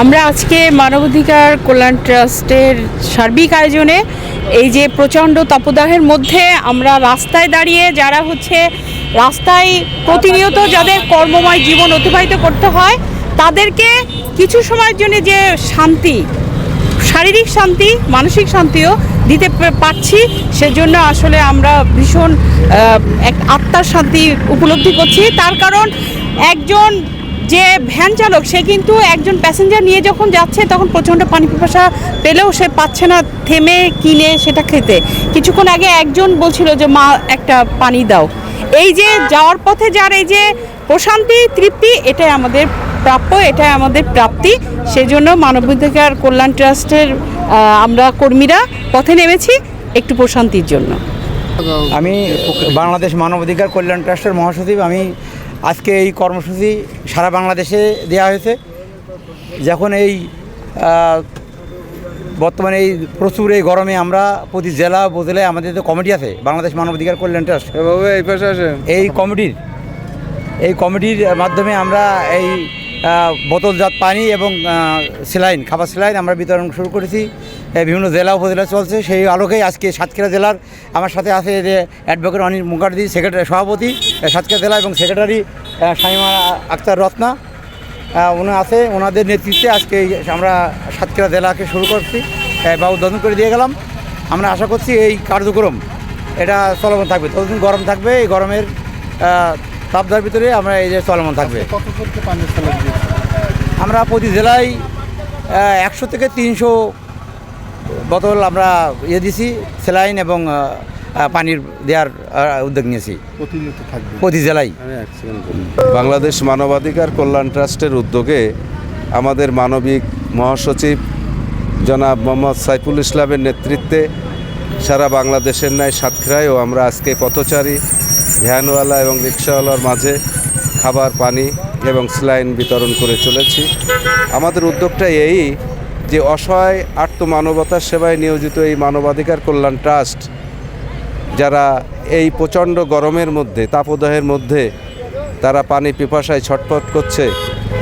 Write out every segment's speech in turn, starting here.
আমরা আজকে মানবাধিকার কল্যাণ ট্রাস্টের সার্বিক আয়োজনে এই যে প্রচণ্ড তপদাহের মধ্যে আমরা রাস্তায় দাঁড়িয়ে যারা হচ্ছে রাস্তায় প্রতিনিয়ত যাদের কর্মময় জীবন অতিবাহিত করতে হয়, তাদেরকে কিছু সময়ের জন্য যে শান্তি, শারীরিক শান্তি, মানসিক শান্তিও দিতে পারছি, সেজন্য আসলে আমরা ভীষণ এক আত্মার শান্তি উপলব্ধি করছি। তার কারণ একজন যে ভ্যান চালক, সে কিন্তু একজন প্যাসেঞ্জার নিয়ে যখন যাচ্ছে, তখন প্রচণ্ড পানি পিপাসা পেলেও সে পাচ্ছে না থেমে, কিনে সেটা খেতে। কিছুক্ষণ আগে একজন বলছিল যে, মা, একটা পানি দাও। এই যে যাওয়ার পথে যার এই যে প্রশান্তি, তৃপ্তি, এটাই আমাদের প্রাপ্য, এটাই আমাদের প্রাপ্তি। সেজন্য মানবাধিকার কল্যাণ ট্রাস্টের আমরা কর্মীরা পথে নেমেছি একটু প্রশান্তির জন্য। আমি বাংলাদেশ মানবাধিকার কল্যাণ ট্রাস্টের মহাসচিব, আমি আজকে এই কর্মসূচি সারা বাংলাদেশে দেওয়া হয়েছে। যখন এই বর্তমানে এই প্রচুর এই গরমে আমরা প্রতি জেলা উপজেলায় আমাদের যে কমিটি আছে বাংলাদেশ মানবাধিকার কল্যাণ ট্রাস্ট এই কমিটির এই কমিটির মাধ্যমে আমরা এই বোতলজাত পানি এবং সেলাইন, খাবার সেলাইন আমরা বিতরণ শুরু করেছি। বিভিন্ন জেলা উপজেলা চলছে। সেই আলোকেই আজকে সাতক্ষীরা জেলার আমার সাথে আছে যে অ্যাডভোকেট অনিল মুখার্জি সেক্রেটারি সভাপতি সাতক্ষীরা জেলা এবং সেক্রেটারি শামিমা আক্তার রত্না। উনি আছে ওনাদের নেতৃত্বে আজকে আমরা সাতক্ষীরা জেলাকে শুরু করছি। বা উদ্বোধন করে দিয়ে গেলাম। আমরা আশা করছি এই কার্যক্রম, এটা চলমান থাকবে। ততদিন গরম থাকবে। এই গরমের তাপদার ভিতরে আমরা এই যে চলমান থাকবে। আমরা প্রতি জেলায় একশো থেকে তিনশো বোতল আমরা ইয়ে দিছি স্যালাইন এবং পানির দেওয়ার উদ্যোগ নিয়েছি। প্রতি জেলায়। বাংলাদেশ মানবাধিকার কল্যাণ ট্রাস্টের উদ্যোগে আমাদের মানবিক মহাসচিব জনাব মোহাম্মদ সাইফুল ইসলামের নেতৃত্বে সারা বাংলাদেশের ন্যায় সাতক্ষীরায়ও আমরা আজকে পথচারী ভ্যানওয়ালা এবং রিক্সাওয়ালার মাঝে খাবার, পানি এবং স্লাইন বিতরণ করে চলেছি। আমাদের উদ্যোগটা এই যে অসহায় আর্ত মানবতার সেবায় নিয়োজিত এই মানবাধিকার কল্যাণ ট্রাস্ট, যারা এই প্রচণ্ড গরমের মধ্যে, তাপদাহের মধ্যে তারা পানি পিপাসায় ছটফট করছে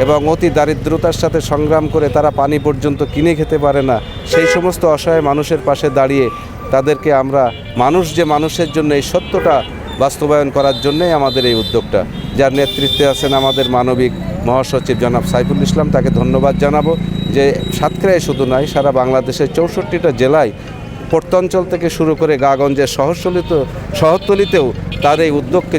এবং অতি দারিদ্রতার সাথে সংগ্রাম করে তারা পানি পর্যন্ত কিনে খেতে পারে না, সেই সমস্ত অসহায় মানুষের পাশে দাঁড়িয়ে তাদেরকে আমরা, মানুষ যে মানুষের জন্য এই সত্যটা বাস্তবায়ন করার জন্যই আমাদের এই উদ্যোগটা। যার নেতৃত্বে আছেন আমাদের মানবিক মহাসচিব জনাব সাইফুল ইসলাম, তাকে ধন্যবাদ জানাব যে সাতক্ষীরায় শুধু নয়, সারা বাংলাদেশের চৌষট্টিটা জেলায় প্রত্যঞ্চল থেকে শুরু করে গাগঞ্জের শহরতলিত শহরতলিতেও তার এই উদ্যোগকে